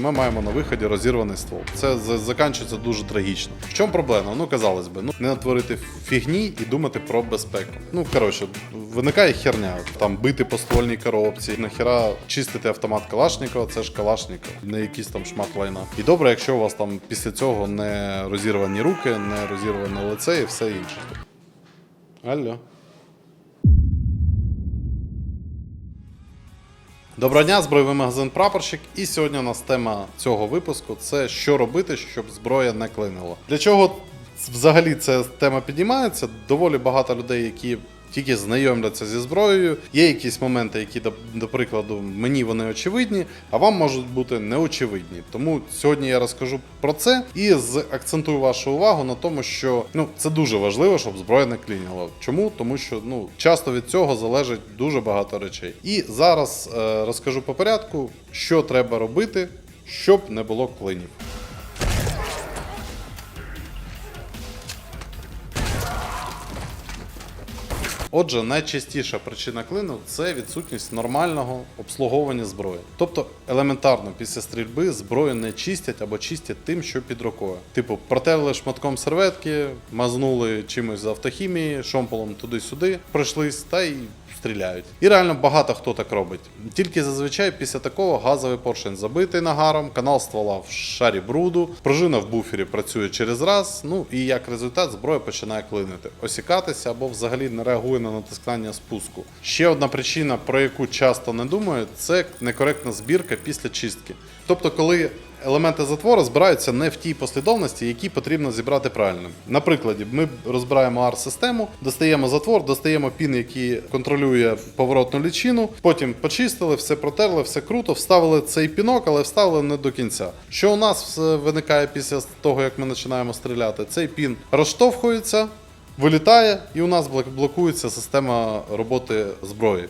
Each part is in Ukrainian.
Ми маємо на виході розірваний ствол. Це закінчується дуже трагічно. В чому проблема? Ну казалось би, ну не натворити фігні і думати про безпеку. Ну коротше, виникає херня. Там бити по ствольній коробці, нахіра чистити автомат Калашникова, це ж Калашников, не якийсь там шмат лайна. І добре, якщо у вас там після цього не розірвані руки, не розірване лице і все інше. Алло. Доброго дня, збройовий магазин Прапорщик. І сьогодні у нас тема цього випуску це що робити, щоб зброя не клинила. Для чого взагалі ця тема піднімається? Доволі багато людей, які тільки знайомляться зі зброєю. Є якісь моменти, які, до, до прикладу, мені вони очевидні, а вам можуть бути неочевидні. Тому сьогодні я розкажу про це і акцентую вашу увагу на тому, що ну це дуже важливо, щоб зброя не клініла. Чому? Тому що ну часто від цього залежить дуже багато речей. І зараз е, розкажу по порядку, що треба робити, щоб не було клинів. Отже, найчастіша причина клину це відсутність нормального обслуговування зброї. Тобто елементарно після стрільби зброю не чистять або чистять тим, що під рукою. Типу, протерли шматком серветки, мазнули чимось з автохімії, шомполом туди-сюди, пройшлись та й стріляють. І реально багато хто так робить. Тільки зазвичай після такого газовий поршень забитий нагаром, канал ствола в шарі бруду, пружина в буфері працює через раз. Ну і як результат зброя починає клинити, осікатися або взагалі не реагує на натискання спуску. Ще одна причина, про яку часто не думають, це некоректна збірка після чистки. Тобто, коли елементи затвору збираються не в тій послідовності, які потрібно зібрати правильно. Наприклад, ми розбираємо AR-систему, достаємо затвор, достаємо пін, який контролює поворотну лічину. Потім почистили, все протерли, все круто, вставили цей пінок, але вставили не до кінця. Що у нас е, виникає після того, як ми починаємо стріляти? Цей пін розштовхується, вилітає, і у нас блокується система роботи зброї.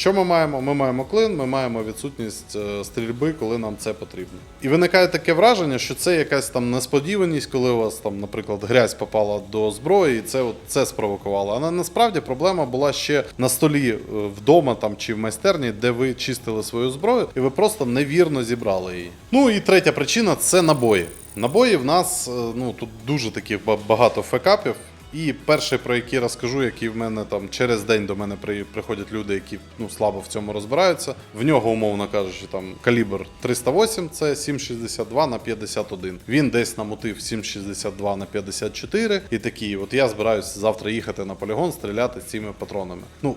Що ми маємо? Ми маємо клин, ми маємо відсутність е, стрільби, коли нам це потрібно. І виникає таке враження, що це якась там несподіваність, коли у вас там, наприклад, грязь попала до зброї, і це от це спровокувало. А насправді проблема була ще на столі е, вдома там чи в майстерні, де ви чистили свою зброю, і ви просто невірно зібрали її. Ну і третя причина це набої. Набої в нас е, ну тут дуже таких багато фекапів. І перший, про який розкажу, який в мене там через день до мене при, приходять люди, які ну слабо в цьому розбираються. В нього, умовно кажучи, там калібр 308, це 7,62 на 51. Він десь намотив 7,62 на 54 і такий. От я збираюся завтра їхати на полігон, стріляти цими патронами. Ну.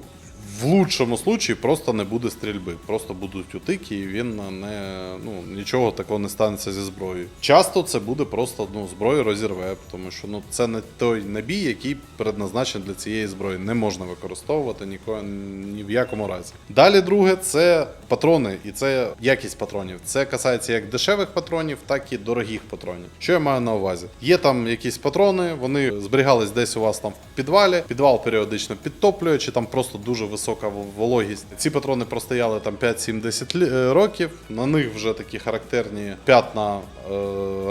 В лучшому случаї просто не буде стрільби, просто будуть утики, і він не ну нічого такого не станеться зі зброєю. Часто це буде просто ну зброю розірве, тому що ну це не той набій, який предназначений для цієї зброї. Не можна використовувати нікого ні в якому разі. Далі, друге, це патрони, і це якість патронів. Це касається як дешевих патронів, так і дорогих патронів. Що я маю на увазі? Є там якісь патрони, вони зберігались десь у вас там в підвалі. Підвал періодично підтоплює, чи там просто дуже висока вологість. Ці патрони простояли там 5-7-10 е, років. На них вже такі характерні п'ятна е,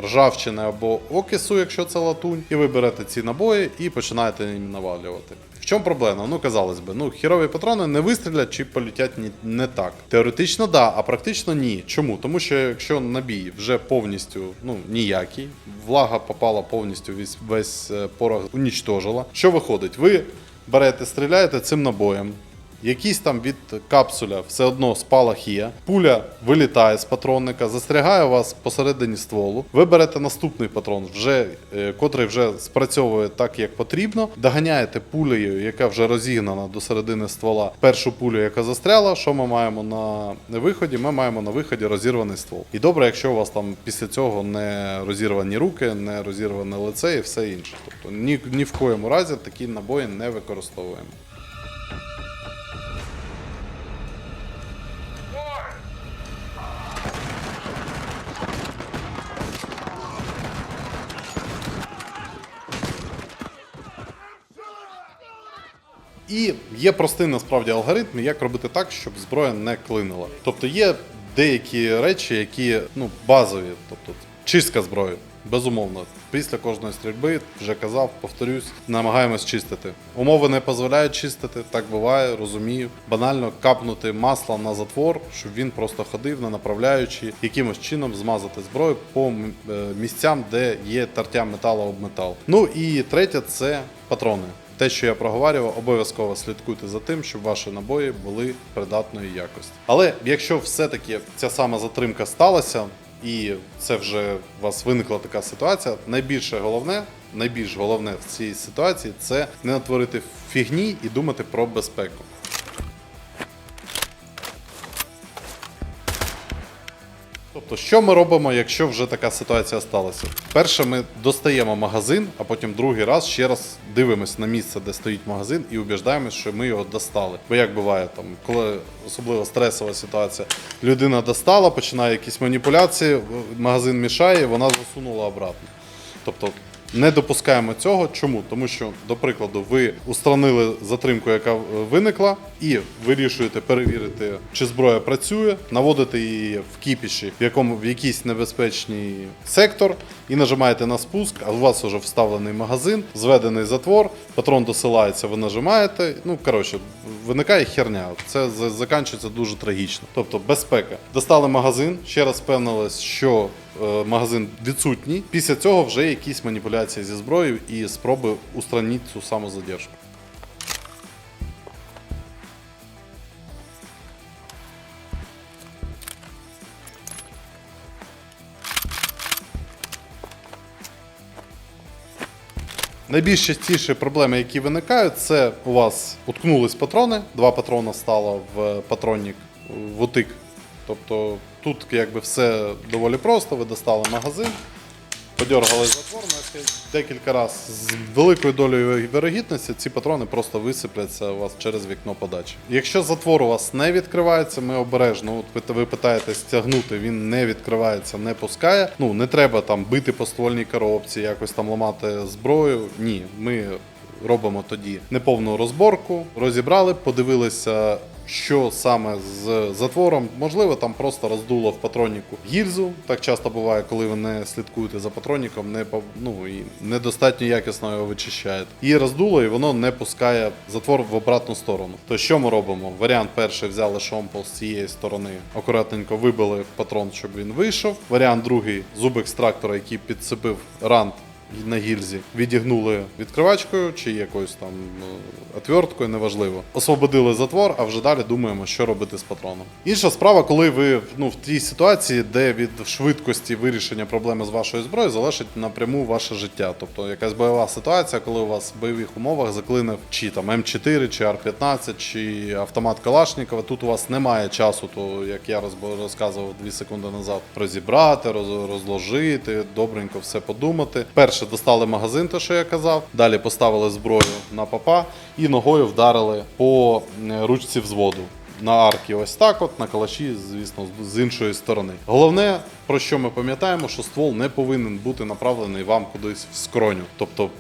ржавчини або окису, якщо це латунь. І ви берете ці набої і починаєте їм навалювати. В чому проблема? Ну, казалось би, ну хірові патрони не вистрілять чи полетять ні, не так. Теоретично да, а практично ні. Чому? Тому що якщо набій вже повністю ну ніякий, влага попала повністю весь, весь е, порох унічтожила. Що виходить? Ви берете, стріляєте цим набоєм. Якийсь там від капсуля все одно спалах є. Пуля вилітає з патронника, застрягає вас посередині стволу. Ви берете наступний патрон, вже, е, котрий вже спрацьовує так, як потрібно. Доганяєте пулею, яка вже розігнана до середини ствола, першу пулю, яка застряла. Що ми маємо на виході? Ми маємо на виході розірваний ствол. І добре, якщо у вас там після цього не розірвані руки, не розірване лице і все інше. Тобто ні, ні в коєму разі такі набої не використовуємо. І є простий насправді алгоритм, як робити так, щоб зброя не клинила. Тобто є деякі речі, які ну базові, тобто чистка зброї. безумовно. Після кожної стрільби, вже казав, повторюсь, намагаємось чистити. Умови не дозволяють чистити, так буває, розумію. Банально капнути масло на затвор, щоб він просто ходив, не направляючи, якимось чином змазати зброю по е, місцям, де є тертя металу об метал. Ну і третє це патрони. Те, що я проговорював, обов'язково слідкуйте за тим, щоб ваші набої були придатної якості. Але якщо все-таки ця сама затримка сталася, і це вже у вас виникла така ситуація, найбільше головне, найбільш головне в цій ситуації це не натворити фігні і думати про безпеку. Тобто, що ми робимо, якщо вже така ситуація сталася? Перше, ми достаємо магазин, а потім другий раз ще раз дивимося на місце, де стоїть магазин, і убіждаємось, що ми його достали. Бо як буває, там, коли особливо стресова ситуація, людина достала, починає якісь маніпуляції, магазин мішає, вона засунула обратно. Тобто не допускаємо цього. Чому? Тому що, до прикладу, ви устранили затримку, яка е, виникла, і вирішуєте перевірити, чи зброя працює, наводите її в кіпіші, в якому в якийсь небезпечний сектор, і нажимаєте на спуск, а у вас вже вставлений магазин, зведений затвор, патрон досилається, ви нажимаєте. Ну коротше, виникає херня. Це за- закінчується дуже трагічно. Тобто безпека. Достали магазин, ще раз впевнились, що магазин відсутній. Після цього вже якісь маніпуляції зі зброєю і спроби устранити цю саму задержку. Найбільш частіші проблеми, які виникають, це у вас уткнулись патрони, два патрона стало в патронник в утик. Тобто тут якби все доволі просто, ви достали магазин, подергали затвор декілька разів. З великою долею вірогідності ці патрони просто висипляться у вас через вікно подачі. Якщо затвор у вас не відкривається, ми обережно, от ви- ви питаєте стягнути, він не відкривається, не пускає. Ну не треба там бити по ствольній коробці, якось там ламати зброю. Ні, ми робимо тоді неповну розборку, розібрали, подивилися. Що саме з затвором? Можливо, там просто роздуло в патроннику гільзу. Так часто буває, коли ви не слідкуєте за патронником, не ну, і недостатньо якісно його вичищаєте. І роздуло, і воно не пускає затвор в обратну сторону. То що ми робимо? Варіант перший взяли шомпол з цієї сторони, акуратненько вибили патрон, щоб він вийшов. Варіант другий зуб екстрактора, який підцепив рант на гільзі відігнули відкривачкою чи якоюсь там ну, отверткою, неважливо. Освободили затвор, а вже далі думаємо, що робити з патроном. Інша справа, коли ви ну, в тій ситуації, де від швидкості вирішення проблеми з вашою зброєю залежить напряму ваше життя. Тобто якась бойова ситуація, коли у вас в бойових умовах заклинив чи там М4, чи Р-15, чи автомат Калашникова. Тут у вас немає часу, то як я розказував 2 секунди назад, розібрати, розложити, добренько все подумати. Перше достали магазин, те, що я казав. Далі поставили зброю на папа і ногою вдарили по ручці взводу. На аркі ось так, от на калаші, звісно, з іншої сторони. Головне, про що ми пам'ятаємо, що ствол не повинен бути направлений вам кудись в скроню. Тобто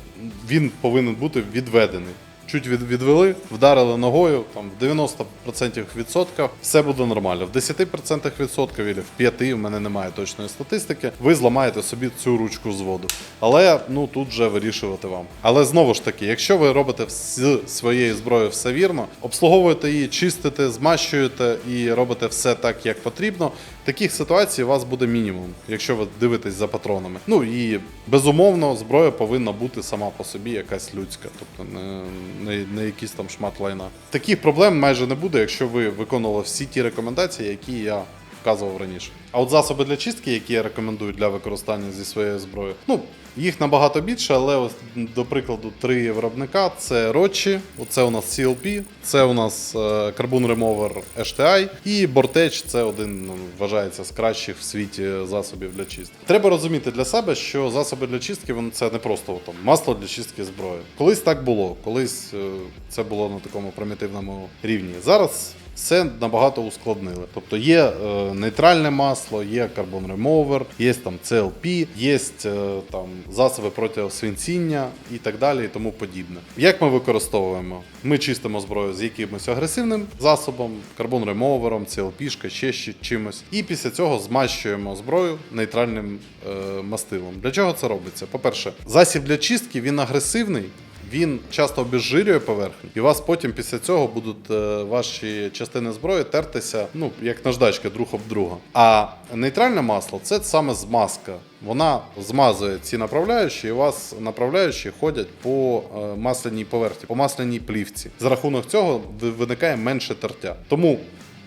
він повинен бути відведений. Чуть від, відвели, вдарили ногою, там в 90% відсотках все буде нормально. В 10% відсотків або в 5% в мене немає точної статистики. Ви зламаєте собі цю ручку зводу. Але ну тут вже вирішувати вам. Але знову ж таки, якщо ви робите з своєю зброєю все вірно, обслуговуєте її, чистите, змащуєте і робите все так, як потрібно. Таких ситуацій у вас буде мінімум, якщо ви дивитесь за патронами. Ну і безумовно, зброя повинна бути сама по собі якась людська, тобто не, не, не якийсь там шмат лайна. Таких проблем майже не буде, якщо ви виконували всі ті рекомендації, які я вказував раніше. А от засоби для чистки, які я рекомендую для використання зі своєю зброєю, ну їх набагато більше, але ось до прикладу три виробника: це Рочі, це у нас CLP, це у нас Carbon Remover HTI і Bortech це один ну, вважається з кращих в світі засобів для чистки. Треба розуміти для себе, що засоби для чистки вони це не просто там масло для чистки зброї. Колись так було, колись е, це було на такому примітивному рівні. Зараз все набагато ускладнили. Тобто є е, нейтральне масло, є карбон ремовер, є там CLP, є е, там засоби проти свинціння і так далі, і тому подібне. Як ми використовуємо? Ми чистимо зброю з якимось агресивним засобом, карбон ремовером, CLP, ще чимось. І після цього змащуємо зброю нейтральним е, мастилом. Для чого це робиться? По-перше, засіб для чистки він агресивний. Він часто обезжирює поверхню, і у вас потім після цього будуть е, ваші частини зброї тертися, ну як наждачки друг об друга. А нейтральне масло це саме змазка. Вона змазує ці направляючі, і у вас направляючі ходять по е, масляній поверхні, по масляній плівці. За рахунок цього виникає менше тертя. Тому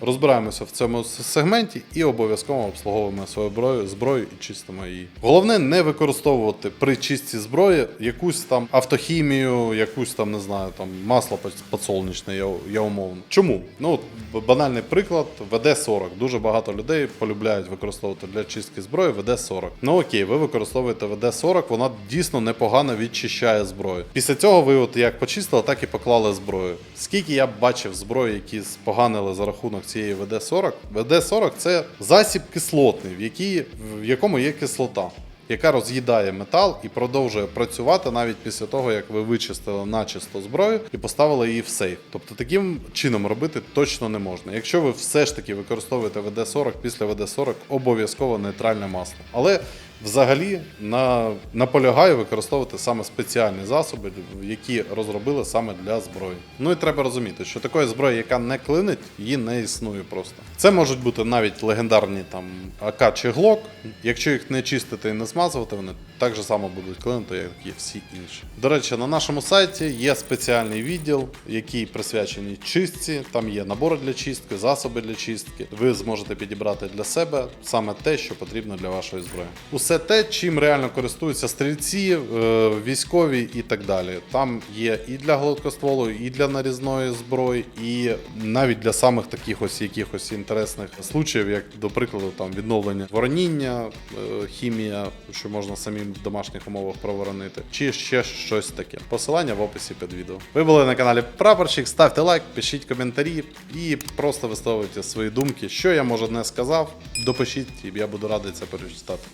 розбираємося в цьому сегменті і обов'язково обслуговуємо свою зброю, зброю і чистимо її. Головне не використовувати при чистці зброї якусь там автохімію, якусь там не знаю, там масло под- подсолнечне, я, я умовно. Чому? Ну банальний приклад ВД-40. Дуже багато людей полюбляють використовувати для чистки зброї ВД-40. Ну окей, ви використовуєте ВД-40, вона дійсно непогано відчищає зброю. Після цього ви, от як почистили, так і поклали зброю. Скільки я бачив зброї, які споганили за рахунок цієї ВД-40, ВД-40 це засіб кислотний, в, якій, в якому є кислота. Яка роз'їдає метал і продовжує працювати навіть після того, як ви вичистили начисто зброю і поставили її в сейф. Тобто таким чином робити точно не можна. Якщо ви все ж таки використовуєте ВД-40, після ВД-40 обов'язково нейтральне масло. Але взагалі на, наполягаю використовувати саме спеціальні засоби, які розробили саме для зброї. Ну і треба розуміти, що такої зброї, яка не клинить, її не існує просто. Це можуть бути навіть легендарні там АК чи ГЛОК. Якщо їх не чистити і не змазувати, вони так же само будуть клинити, як і всі інші. До речі, на нашому сайті є спеціальний відділ, який присвячений чистці. Там є набори для чистки, засоби для чистки. Ви зможете підібрати для себе саме те, що потрібно для вашої зброї. Усе те, чим реально користуються стрільці, е, військові і так далі. Там є і для гладкостволу, і для нарізної зброї, і навіть для самих таких ось якихось інтересних случаїв, як до прикладу, там відновлення вороніння, е, хімія, що можна самим в домашніх умовах проворонити, чи ще щось таке. Посилання в описі під відео. Ви були на каналі Прапорщик. Ставте лайк, пишіть коментарі і просто висловлюйте свої думки. Що я може не сказав, допишіть, і я буду радий це перечитати.